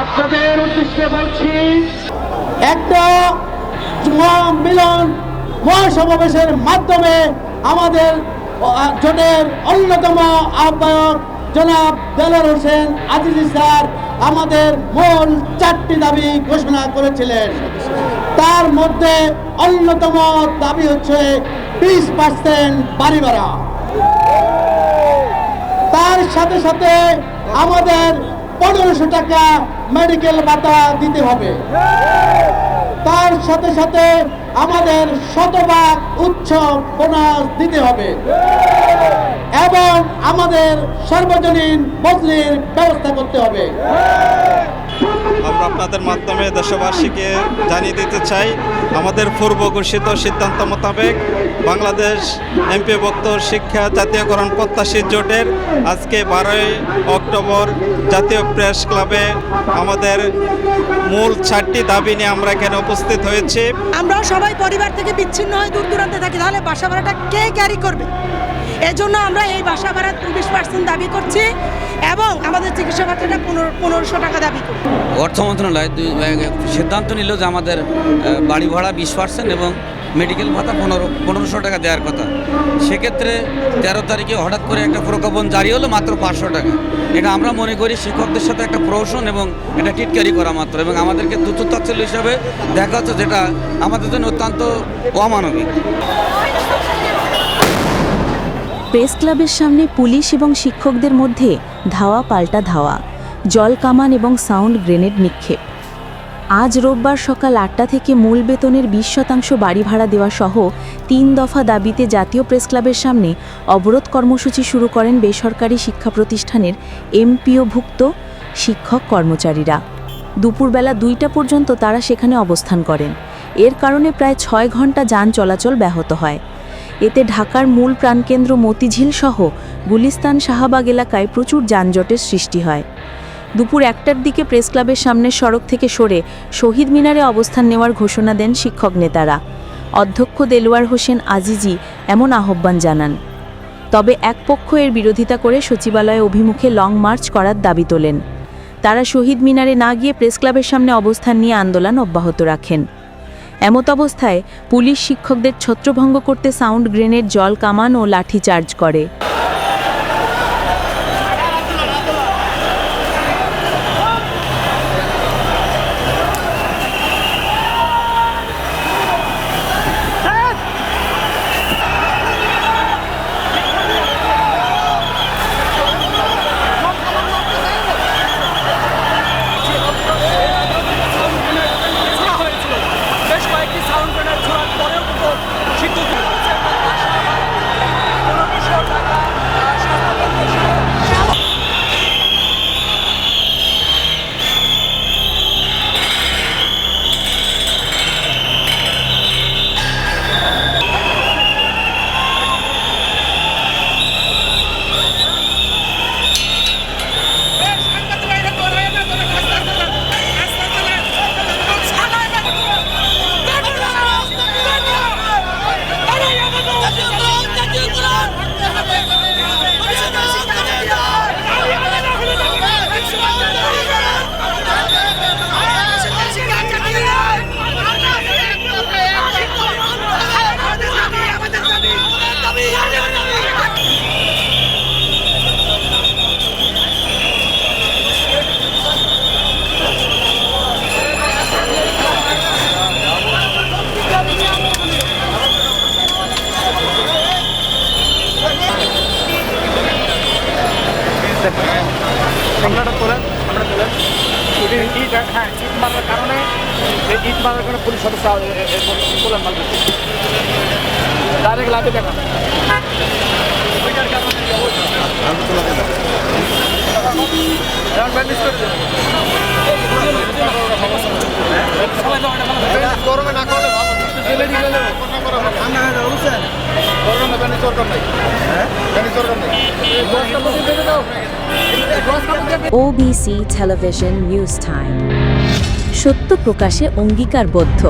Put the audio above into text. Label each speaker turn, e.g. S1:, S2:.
S1: আপনাদের উদ্দেশ্যে বলছি,
S2: একটা মিলন মহাসমাবেশের মাধ্যমে আমাদের জোটের অন্যতম আহ্বায়ক জনাব দেলার হোসেন আজিজি স্যার আমাদের মূল চারটি দাবি ঘোষণা করেছিলেন। তার মধ্যে অন্যতম দাবি হচ্ছে বিশ পার্সেন্ট বাড়ি ভাড়া। তার সাথে সাথে আমাদের পনেরোশো টাকা মেডিকেল ভাতা দিতে হবে। তার সাথে সাথে আমাদের শতভাগ উৎসব বোনাস দিতে হবে। এবং আমাদের সর্বজনীন বদলির ব্যবস্থা করতে হবে।
S3: আমরা আপনাদের মাধ্যমে দেশবাসীকে জানিয়ে দিতে চাই, আমাদের পূর্ব ঘোষিত সিদ্ধান্ত মোতাবেক বাংলাদেশ এমপি ভক্ত শিক্ষা জাতীয়করণ প্রত্যাশী জোটের আজকে বারোই অক্টোবর জাতীয় প্রেস ক্লাবে আমাদের মূল চারটি দাবি নিয়ে আমরা এখানে উপস্থিত হয়েছি।
S4: আমরাও সবাই পরিবার থেকে বিচ্ছিন্ন হয়ে দূর দূরান্তে থাকি, তাহলে বাসা ভাড়াটা কে ক্যারি করবে? এজন্য আমরা এই বাসা ভাড়া চব্বিশ পার্সেন্ট দাবি করছি। এবং আমাদের চিকিৎসা ভাতাটা পনেরো পনেরোশো টাকা দাবি
S5: অর্থ মন্ত্রণালয় সিদ্ধান্ত নিল যে আমাদের বাড়ি ভাড়া বিশ পার্সেন্ট এবং মেডিকেল ভাতা পনেরো পনেরোশো টাকা দেওয়ার কথা। সেক্ষেত্রে তেরো তারিখে হঠাৎ করে একটা প্রজ্ঞাপন জারি হলো মাত্র পাঁচশো টাকা। এটা আমরা মনে করি শিক্ষকদের সাথে একটা প্রহসন এবং এটা টিটকারি করা মাত্র এবং আমাদেরকে তুচ্ছতাচ্ছল্য হিসাবে দেখা হচ্ছে যেটা আমাদের জন্য অত্যন্ত অমানবিক।
S6: প্রেস ক্লাবের সামনে পুলিশ এবং শিক্ষকদের মধ্যে ধাওয়া পাল্টা ধাওয়া, জল কামান এবং সাউন্ড গ্রেনেড নিক্ষেপ। আজ রোববার সকাল আটটা থেকে মূল বেতনের বিশ শতাংশ বাড়ি ভাড়া দেওয়া সহ তিন দফা দাবিতে জাতীয় প্রেস ক্লাবের সামনে অবরোধ কর্মসূচি শুরু করেন বেসরকারি শিক্ষা প্রতিষ্ঠানের এমপিওভুক্ত শিক্ষক কর্মচারীরা। দুপুরবেলা দুইটা পর্যন্ত তারা সেখানে অবস্থান করেন। এর কারণে প্রায় ছয় ঘণ্টা যান চলাচল ব্যাহত হয়। এতে ঢাকার মূল প্রাণকেন্দ্র মতিঝিল সহ গুলিস্তান শাহবাগ এলাকায় প্রচুর যানজটের সৃষ্টি হয়। দুপুর একটার দিকে প্রেস ক্লাবের সড়ক থেকে সরে শহীদ মিনারে অবস্থান নেওয়ার ঘোষণা দেন শিক্ষক নেতারা। অধ্যক্ষ দেলোয়ার হোসেন আজিজি এমন আহ্বান জানান। তবে এক পক্ষ এর বিরোধিতা করে সচিবালয়ে অভিমুখে লং মার্চ করার দাবি তোলেন। তারা শহীদ মিনারে না গিয়ে প্রেস ক্লাবের সামনে অবস্থান নিয়ে আন্দোলন অব্যাহত রাখেন। এমত অবস্থায় পুলিশ শিক্ষকদের ছত্রভঙ্গ করতে সাউন্ড গ্রেনেড জল কামান ও লাঠি চার্জ করে।
S7: আপনারা তোলেন আপনারা তোলেন ইট হ্যাঁ ইট মারার কারণে ইট মারার কারণে পুলিশ সদস্য তোলেন মারবে ডাইরেক্ট লাইভে দেখান গরমে না করলে ভালো। জেলে দিলে ঠান্ডা হয়ে যাবে বুঝছেন?
S6: ওবিসি টেলিভিশন নিউজ টাইম সত্য প্রকাশে অঙ্গীকারবদ্ধ।